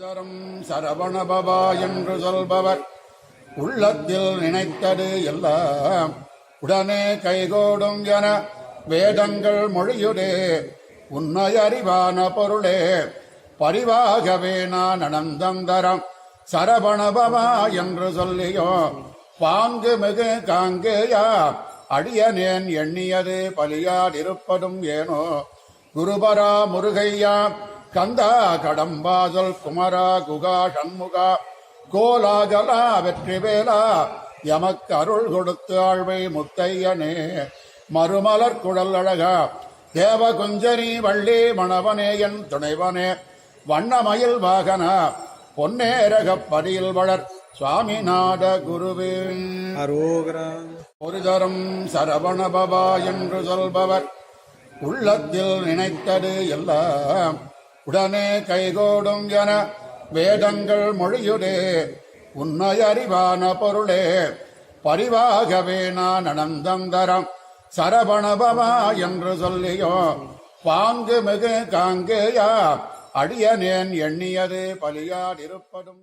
தரும் சரவணபவா என்று சொல்பவர். உள்ளத்தில் நினைத்தது எல்லாம் உடனே கைகோடும் என வேதங்கள் மொழியுடே உன்னை அறிவான பொருளே. பரிவாகவே நான் அனந்தந்தரம் சரவணபவா என்று சொல்லியோ பாங்கு மிகு காங்கேயா அடியனேன் எண்ணியது பலியாதிருப்பதும் ஏனோ. குருபரா முருகையா கந்தா கடம்பாதல் குமரா குகா சண்முகா கோலாகலா வெற்றிவேலா எமக்கு அருள் கொடுத்து ஆழ்வை முத்தையனே. மறுமலர் குழல் அழகா தேவ குஞ்சரி வள்ளி மணவனே என் துணைவனே. வண்ணமயில் வாகனா பொன்னேரகப் படியில் வளர் சுவாமிநாத குருவே. ஒரு தரம் சரவணபவா என்று சொல்பவர் உள்ளத்தில் நினைத்தது எல்லாம் உடனே கைகோடும் என வேதங்கள் மொழியுடே உன்னை அறிவான பொருளே. பரிவாகவே நான் அனந்தந்தரம் சரவணபவா என்று சொல்லியோ பாங்கு மிகு காங்கேயா அடியனேன் எண்ணியது பலியாடிருப்பதும்